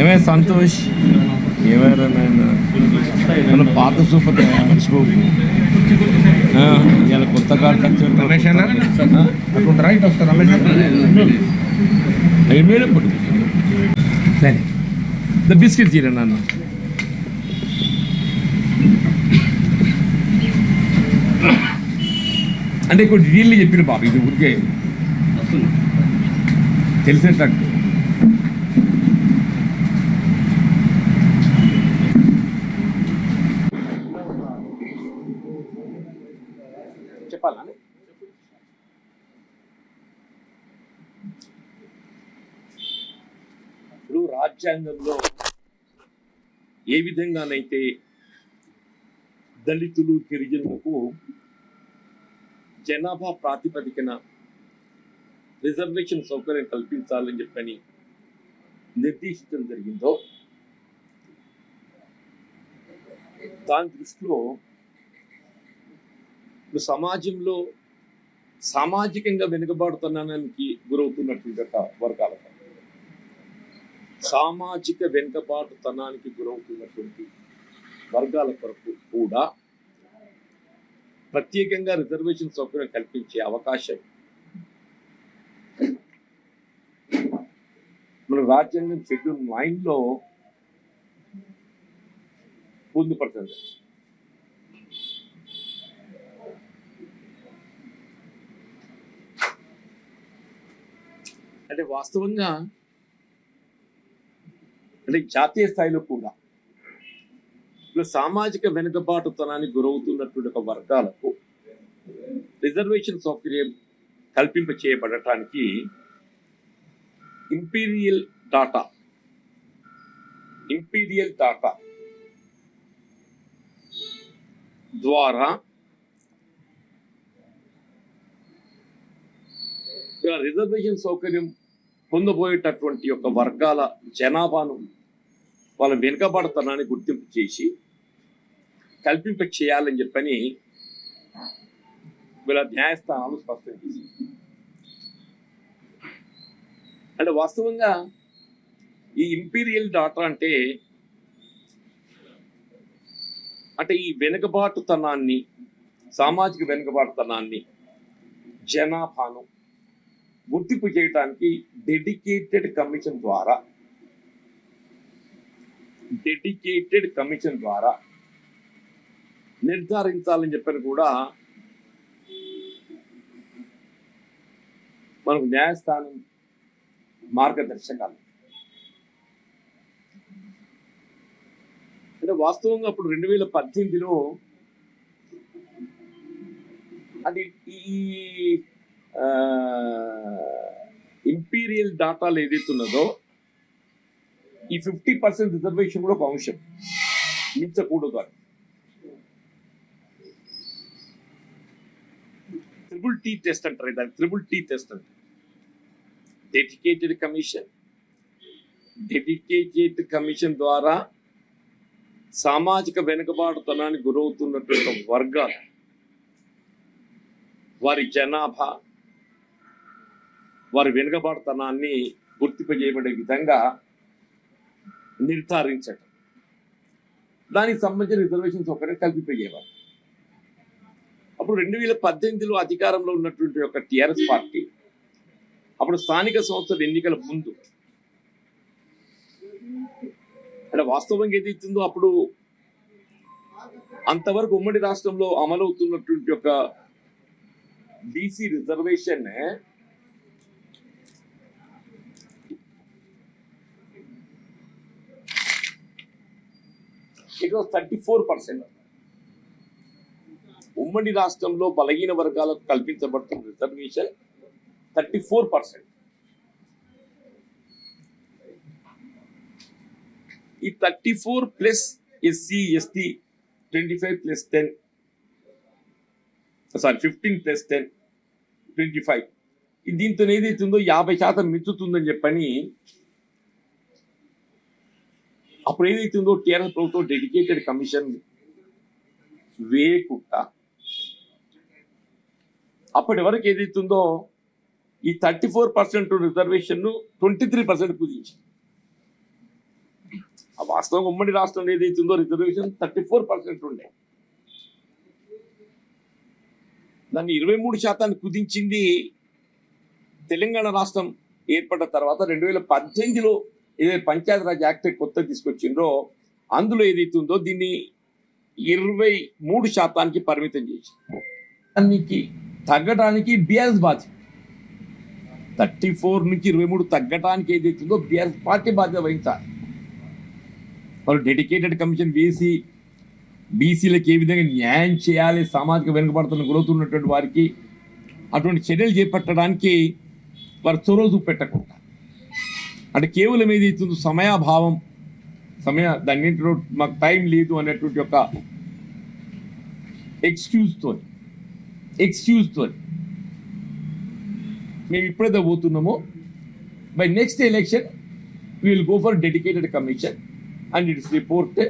ఏమే సంతోష్? ఏమైనా మన పాత సూపర్ మర్చిపోకు ఇవాళ కొత్త కార్డు వచ్చారు రమేష్ అన్న? రైట్ వస్తా రమేష్ సరే. ద బిస్కెట్ తీరా నాన్న? అంటే ఇక్కడ డీల్ చెప్పిన బాబు ఇది ఊరికే. తెలిసేటట్టు. చెప్పాలా? ఇప్పుడు రాజ్యాంగంలో ఏ విధంగానైతే దళితులు గిరిజనులకు జనాభా ప్రాతిపదికన రిజర్వేషన్ సౌకర్యం కల్పించాలని చెప్పని నిర్దేశించడం జరిగిందో దాని దృష్టిలో సమాజంలో సామాజికంగా వెనుకబాడుతున్నానికి గురవుతున్నటువంటి వర్గాల సామాజిక వెనుకబాటుతనానికి గురవుతున్నటువంటి వర్గాల కొరకు కూడా ప్రత్యేకంగా రిజర్వేషన్ సౌకర్యం కల్పించే అవకాశం మన రాజ్యాంగం షెడ్యూల్ నైన్లో పొందుపడుతుంది అంటే వాస్తవంగా అంటే జాతీయ స్థాయిలో కూడా ఇప్పుడు సామాజిక వెనుకబాటుతనానికి గురవుతున్నటువంటి ఒక వర్గాలకు రిజర్వేషన్ సౌకర్యం కల్పింప చేయబడటానికి ఇంపీరియల్ డాటా ఇంపీరియల్ డాటా ద్వారా. రిజర్వేషన్ సౌకర్యం పొందబోయేటటువంటి యొక్క వర్గాల జనాభాను వాళ్ళ వెనుకబడతనాన్ని గుర్తింపు చేసి కల్పింప చేయాలని చెప్పని వీళ్ళ న్యాయస్థానాలు స్పష్టం చేసి అంటే వాస్తవంగా ఈ ఇంపీరియల్ డాటా అంటే అంటే ఈ వెనుకబాటుతనాన్ని సామాజిక వెనుకబాటుతనాన్ని జనాభాను గుర్తింపు చేయడానికి డెడికేటెడ్ కమిషన్ ద్వారా డెడికేటెడ్ కమిషన్ ద్వారా నిర్ధారించాలని చెప్పని కూడా మనకు న్యాయస్థానం మార్గదర్శకాలు. అంటే వాస్తవంగా అప్పుడు రెండు వేల పద్దెనిమిదిలో అది ఈ ఇంపీరియల్ డాటాలు ఏదైతే ఉన్నదో ఈ ఫిఫ్టీ పర్సెంట్ రిజర్వేషన్ కూడా ఒక అంశం. మించకూడదు అని. ట్రిపుల్ టీ టెస్ట్ అంటారు దాన్ని ట్రిపుల్ టీ టెస్ట్ అంటారు. డెడికేటెడ్ కమిషన్ డెడికేటెడ్ కమిషన్ ద్వారా సామాజిక వెనుకబాటుతనానికి గురవుతున్నటువంటి వర్గాలు. వారి జనాభా వారి వెనుకబాటుతనాన్ని గుర్తింపజేయబడే విధంగా నిర్ధారించటం. దానికి సంబంధించిన రిజర్వేషన్ సౌకర్యం కల్పింపజేయాలి అప్పుడు రెండు వేల పద్దెనిమిదిలో అధికారంలో ఉన్నటువంటి ఒక టిఆర్ఎస్ పార్టీ అప్పుడు స్థానిక సంస్థల ఎన్నికల ముందు అంటే వాస్తవంగా ఏదైతుందో అప్పుడు అంతవరకు ఉమ్మడి రాష్ట్రంలో అమలవుతున్నటువంటి ఒక BC reservation it was thirty four percent. ఉమ్మడి రాష్ట్రంలో బలహీన వర్గాలకు కల్పించబడుతున్న రిజర్వేషన్ థర్టీ ఫోర్ పర్సెంట్. ఈ thirty four plus SC ST twenty five plus ten sorry fifteen plus ten twenty five దీంతో ఏదైతే ఉందో యాభై శాతం మించుతుందని చెప్పని అప్పుడు ఏదైతే ఉందో టీఆర్ఎస్ ప్రభుత్వం డెడికేటెడ్ కమిషన్ వేయకుండా అప్పటి వరకు ఏదైతుందో ఈ thirty four percent reservation twenty three percent కుదించింది వాస్తవం ఉమ్మడి రాష్ట్రంలో ఏదైతుందో రిజర్వేషన్ థర్టీ ఫోర్ పర్సెంట్ ఉండే. దాన్ని ఇరవై మూడు శాతాన్ని కుదించింది తెలంగాణ రాష్ట్రం ఏర్పడ్డ తర్వాత రెండు వేల పద్దెనిమిదిలో ఏదైతే పంచాయతీరాజ్ యాక్ట్ కొత్త తీసుకొచ్చిందో అందులో ఏదైతే ఉందో దీన్ని ఇరవై మూడు శాతానికి పరిమితం చేసి దానికి తగ్గడానికి బీఆర్ఎస్ బాధ్యత. థర్టీ ఫోర్ నుంచి ఇరవై మూడు తగ్గడానికి ఏదైతుందో బీఆర్ఎస్ పార్టీ బాధ్యత వహించాలి. వాళ్ళు డెడికేటెడ్ కమిషన్ వేసి బీసీలకు ఏ విధంగా న్యాయం చేయాలి సామాజిక వెనుకబడుతున్న గురవుతున్నటువంటి వారికి అటువంటి చర్యలు చేపట్టడానికి వారు చొరవ చూపెట్టకుండా. అంటే కేవలం ఏదైతుందో సమయాభావం సమయ దాన్ని మాకు టైం లేదు అనేటువంటి ఒక ఎక్స్క్యూజ్తో ఎక్స్క్యూజ్తో మేము ఇప్పుడైతే పోతున్నామో by next election will go for dedicated commission and its report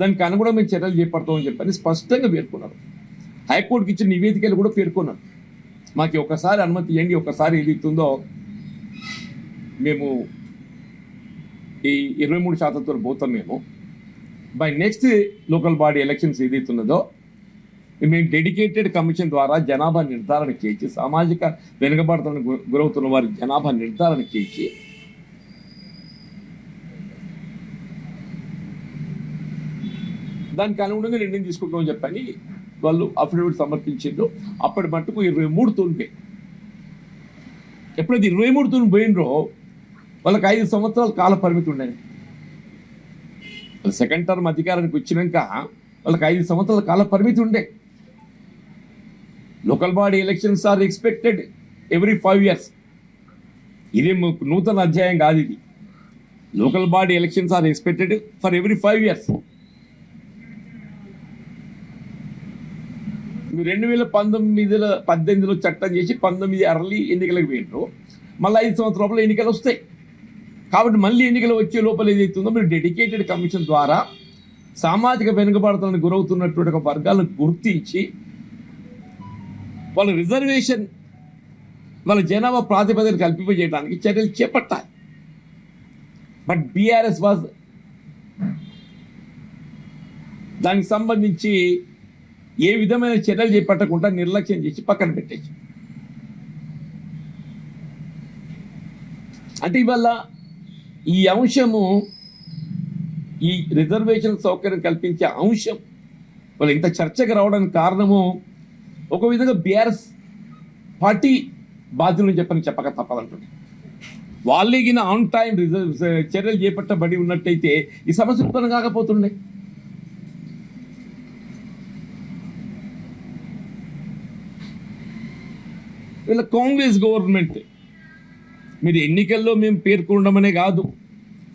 దానికి అనుగుణమైన చర్యలు చేపడతామని చెప్పని స్పష్టంగా పేర్కొన్నారు. హైకోర్టుకి ఇచ్చిన నివేదికలు కూడా పేర్కొన్నారు. మాకు ఒకసారి అనుమతి ఇవ్వండి ఒకసారి ఏది ఇస్తుందో. మేము ఈ ఇరవై మూడు శాతంతో పోతాం మేము. By next local body elections ఏదైతున్నదో మేము డెడికేటెడ్ కమిషన్ ద్వారా జనాభా నిర్ధారణ చేసి సామాజిక వెనుకబడుతున్న గురవుతున్న వారి జనాభా నిర్ధారణ చేసి దానికి అనుగుణంగా నిర్ణయం తీసుకుంటామని చెప్పని వాళ్ళు అఫిడవిట్ సమర్పించిండ్రు. అప్పటి మట్టుకు ఇరవై మూడు తోలిపోయి ఎప్పుడైతే ఇరవై మూడు తోని పోయినరో వాళ్ళకి ఐదు సంవత్సరాల కాల పరిమితి ఉండేది సెకండ్ టర్మ్ అధికారానికి వచ్చినాక వాళ్ళకి ఐదు సంవత్సరాల కాల పరిమితి ఉండే. Local body elections are expected every five years ఇది నూతన అధ్యాయం కాదు ఇది. Local body elections are expected for every five years రెండు వేల పంతొమ్మిదిలో పద్దెనిమిదిలో చట్టం చేసి పంతొమ్మిది అరలి ఎన్నికలకు పోయినారు. మళ్ళీ ఐదు సంవత్సరాల లోపల ఎన్నికలు వస్తాయి. కాబట్టి మళ్ళీ ఎన్నికలు వచ్చే లోపల ఏదైతుందో మీరు డెడికేటెడ్ కమిషన్ ద్వారా సామాజిక వెనుకబడతలను గురవుతున్నటువంటి ఒక వర్గాలను గుర్తించి వాళ్ళ రిజర్వేషన్ వాళ్ళ జనాభా ప్రాతిపదికన కల్పింపజేయడానికి చర్యలు చేపట్టాలి. బట్ బీఆర్ఎస్ వాజ్ దానికి సంబంధించి ఏ విధమైన చర్యలు చేపట్టకుండా నిర్లక్ష్యం చేసి పక్కన పెట్టేసి. అంటే ఇవల్ల ఈ అంశము ఈ రిజర్వేషన్ సౌకర్యం కల్పించే అంశం వాళ్ళు ఇంత చర్చకు రావడానికి కారణము ఒక విధంగా బీఆర్ఎస్ పార్టీ బాధ్యులను చెప్పని చెప్పక తప్పదంటుంది వాళ్ళే ఆన్ టైం రిజర్వ్ చర్యలు చేపట్టబడి ఉన్నట్టయితే ఈ సమస్య ఉత్పన్నం కాకపోతుండే. వీళ్ళ కాంగ్రెస్ గవర్నమెంట్. మీరు ఎన్నికల్లో మేము పేర్కొనడమనే కాదు.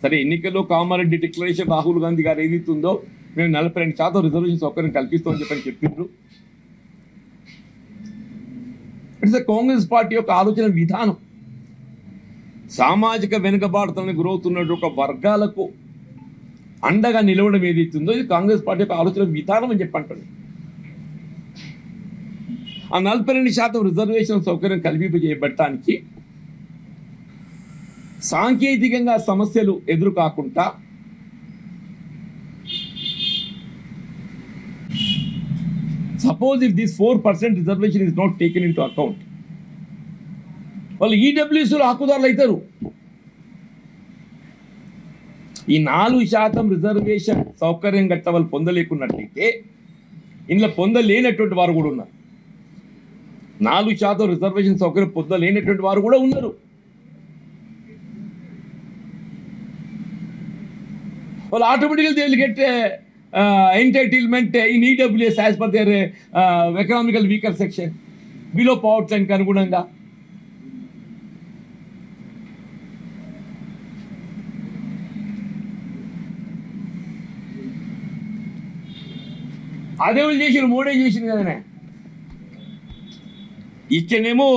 సరే ఎన్నికల్లో కామారెడ్డి డిక్లరేషన్ రాహుల్ గాంధీ గారు ఏదైతుందో మేము నలభై రెండు శాతం రిజర్వేషన్ సౌకర్యం కల్పిస్తామని చెప్పని చెప్పిండ్రు ఇట్స్ కాంగ్రెస్ పార్టీ యొక్క ఆలోచన విధానం. సామాజిక వెనుకబాటుతలని గురవుతున్న ఒక వర్గాలకు అండగా నిలవడం ఏదైతుందో ఇది కాంగ్రెస్ పార్టీ యొక్క ఆలోచన విధానం అని చెప్పంటుంది ఆ నలభై రెండు శాతం రిజర్వేషన్ సౌకర్యం కల్పింపజేయబడటానికి సాంకేతికంగా సమస్యలు ఎదురు కాకుండా suppose if this four percent reservation is not taken into account వాళ్ళు ఈడబ్ల్యూసీలో హక్కుదారులు అవుతారు ఈ నాలుగు శాతం రిజర్వేషన్ సౌకర్యం గట్ట వాళ్ళు పొందలేకున్నట్లయితే ఇందులో పొందలేనటువంటి వారు కూడా ఉన్నారు. నాలుగు శాతం రిజర్వేషన్ సౌకర్యం పొందలేనటువంటి వారు కూడా ఉన్నారు. వాళ్ళు ఆటోమేటిక్గా they get entitlement in EWS as per their economical weaker section below poverty లైన్కి అనుగుణంగా. అదే వాళ్ళు చేసిన మూడే చేసింది కదనే. ఇక్కడనేమో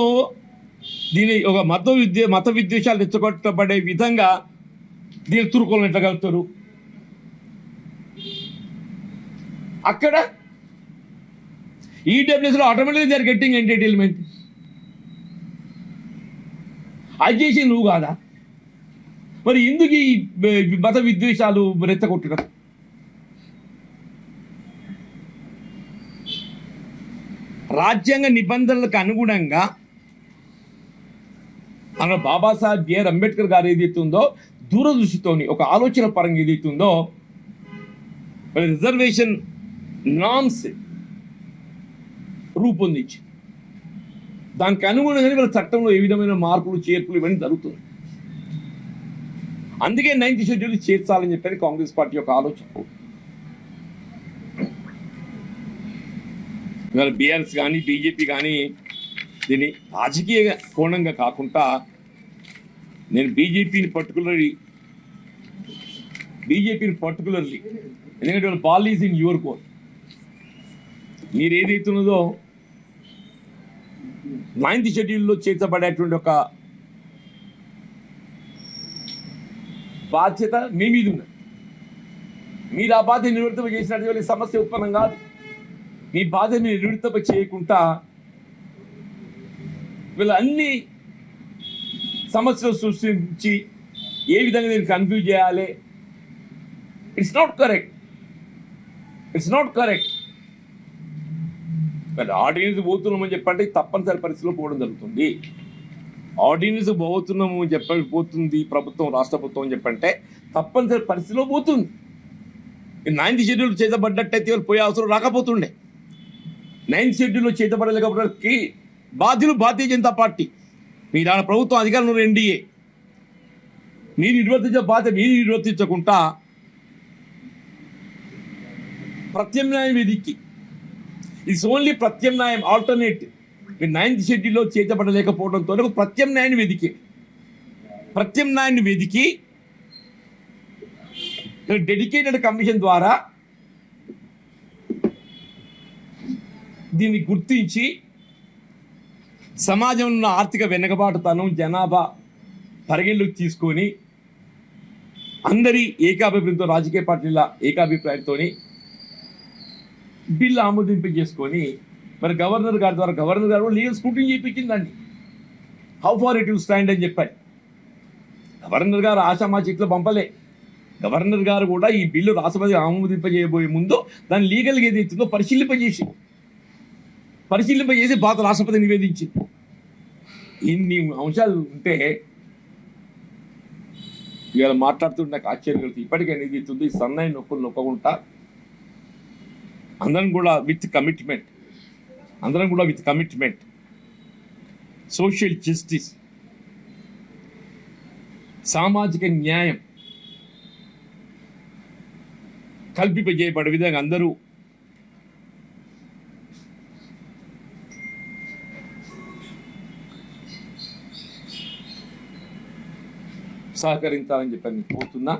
దీని ఒక మత విద్య మత విద్వేషాలు తెచ్చగొట్టబడే విధంగా దీని తురుకోలను ఎట్లా కలుపుతారు అక్కడ ఈడబ్ల్యూఎస్లో ఆటోమేటిక్గా దే ఆర్ గెట్టింగ్ ఎంటర్టైన్మెంట్ అది చేసి నువ్వు కాదా? మరి ఎందుకు ఈ మత విద్వేషాలు రెచ్చగొట్టడం? రాజ్యాంగ నిబంధనలకు అనుగుణంగా మన బాబాసాహెబ్ బిఆర్ అంబేద్కర్ గారు ఏదైతే ఉందో దూరదృష్టితోని ఒక ఆలోచన పరంగా ఏదైతే ఉందో రిజర్వేషన్ నామ్స్ రూపొందించి దానికి అనుగుణంగానే వీళ్ళ చట్టంలో ఏ విధమైన మార్పులు చేర్పులు ఇవన్నీ జరుగుతుంది అందుకే నైన్త్ షెడ్యూల్ చేర్చాలని చెప్పారు కాంగ్రెస్ పార్టీ యొక్క ఆలోచన. ఇవాళ బీఆర్ఎస్ కానీ బీజేపీ కానీ దీన్ని రాజకీయ కోణంగా కాకుండా నేను బీజేపీని పర్టికులర్లీ బీజేపీని పర్టికులర్లీ ఎందుకంటే వాళ్ళ ball is in your court మీరు ఏదైతున్నదో నైన్త్ షెడ్యూల్లో చేర్చబడేటువంటి ఒక బాధ్యత మీ మీద ఉన్నది. మీరు ఆ బాధ్యత నివృత్తం చేసినటువంటి సమస్య ఉత్పన్నం కాదు. నీ బాధ్యత మీరు చేయకుండా వీళ్ళ అన్ని సమస్యలు సృష్టించి ఏ విధంగా నేను కన్ఫ్యూజ్ చేయాలి? It's not correct it's not correct ordinance పోతున్నామని చెప్పంటే తప్పనిసరి పరిస్థితిలో పోవడం జరుగుతుంది. ఆర్డినెన్స్ పోతున్నాము అని చెప్ప పోతుంది ప్రభుత్వం రాష్ట్ర ప్రభుత్వం అని చెప్పంటే తప్పనిసరి పరిస్థితిలో పోతుంది. నైన్త్ షెడ్యూల్ చేతబడ్డట్టయితే వాళ్ళు పోయే అవసరం రాకపోతుండే. నైన్త్ షెడ్యూల్లో చేతబడలేకపోవడానికి బాధ్యులు భారతీయ జనతా పార్టీ. మీ దాని ప్రభుత్వం అధికారంలో ఎన్డీఏ. మీరు నిర్వర్తించే బాధ్యత మీరు నిర్వర్తించకుండా ప్రత్యామ్నాయం వెదికి ఇట్స్ ఓన్లీ ప్రత్యామ్నాయం ఆల్టర్నేట్ మీరు నైన్త్ షెడ్యూల్లో చేతబడలేకపోవడంతో ఒక ప్రత్యామ్నాయాన్ని వెదికి. ప్రత్యామ్నాయాన్ని వెదికి. డెడికేటెడ్ కమిషన్ ద్వారా దీన్ని గుర్తించి సమాజంలో ఉన్న ఆర్థిక వెనుకబాటుతనం జనాభా పరిగణలోకి తీసుకొని అందరి ఏకాభిప్రాయంతో రాజకీయ పార్టీల ఏకాభిప్రాయంతో బిల్లు ఆమోదింపజేసుకొని మరి గవర్నర్ గారి ద్వారా గవర్నర్ గారు legal స్కూటింగ్ చేయించిందండి. How far it you stand అని చెప్పారు. గవర్నర్ గారు ఆశామాచి ఇట్లా పంపలే. గవర్నర్ గారు కూడా ఈ బిల్లు రాష్ట్రపతి ఆమోదింపజేయబోయే ముందు దాన్ని లీగల్గా ఏదైతుందో పరిశీలింపజేసి పరిశీలింపజేసి భారత రాష్ట్రపతి నివేదించింది ఇన్ని అంశాలు ఉంటే ఇవాళ మాట్లాడుతుంటే నాకు ఆశ్చర్యం కలుగుతుంది ఇప్పటికే ఏదైతుంది సన్నాయి నొక్కులు నొక్కకుండా అందరం కూడా విత్ కమిట్మెంట్ అందరం కూడా విత్ కమిట్మెంట్. సోషల్ జస్టిస్ సామాజిక న్యాయం కల్పింపజేయబడే విధంగా అందరూ సహకరించాలని చెప్పి నేను కోరుతున్నా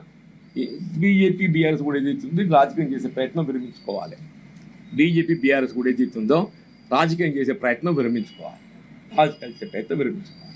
బీజేపీ బీఆర్ఎస్ కూడా ఏదైతుందో రాజకీయం చేసే ప్రయత్నం విరమించుకోవాలి. బీజేపీ బీఆర్ఎస్ కూడా ఏదైతుందో రాజకీయం చేసే ప్రయత్నం విరమించుకోవాలి. రాజకీయం చేసే ప్రయత్నం విరమించుకోవాలి.